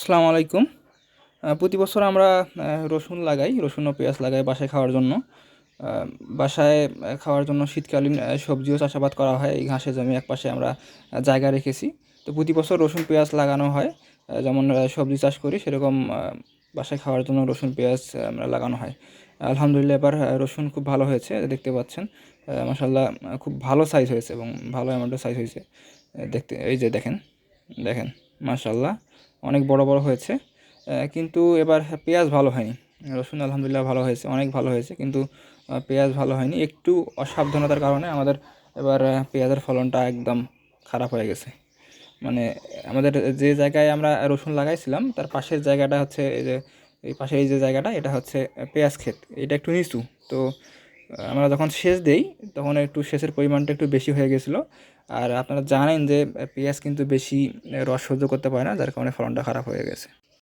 আসসালামু আলাইকুম। প্রতি বছর আমরা রসুন লাগাই, রসুন ও পেঁয়াজ লাগাই বাসায় খাওয়ার জন্য। বাসায় খাওয়ার জন্য শীতকালীন সবজিও চাষাবাদ করা হয়, এই ঘাসের জমি একপাশে আমরা জায়গা রেখেছি। তো প্রতি বছর রসুন, পেঁয়াজ লাগানো হয় যেমন সবজি চাষ করি, সেরকম বাসায় খাওয়ার জন্য রসুন, পেঁয়াজ আমরা লাগানো হয়। আলহামদুলিল্লাহ, এবার রসুন খুব ভালো হয়েছে, দেখতে পাচ্ছেন। মাসাল্লাহ খুব ভালো সাইজ হয়েছে এবং ভালো অ্যামাউন্টের সাইজ হয়েছে। দেখতে, এই যে দেখেন দেখেন মাশাল্লাহ অনেক বড় বড় হয়েছে। কিন্তু এবার পেঁয়াজ ভালো হয়নি। রসুন আলহামদুলিল্লাহ ভালো হয়েছে, অনেক ভালো হয়েছে, কিন্তু পেঁয়াজ ভালো হয়নি। একটু অসাবধানতার কারণে আমাদের এবার পেঁয়াজের ফলনটা একদম খারাপ হয়ে গেছে। মানে আমাদের যে জায়গায় আমরা রসুন লাগাইছিলাম, তার পাশের জায়গাটা হচ্ছে এই যে, এই পাশের এই যে জায়গাটা, এটা হচ্ছে পেঁয়াজ ক্ষেত। এটা একটু নিচু। তো আমরা যখন সেচ দেই, তখন একটু শেষের পরিমাণটা একটু বেশি হয়ে গেছিল। আর আপনারা জানেন যে পেঁয়াজ কিন্তু বেশি রস সহ্য করতে পারে না, যার কারণে ফলনটা খারাপ হয়ে গেছে।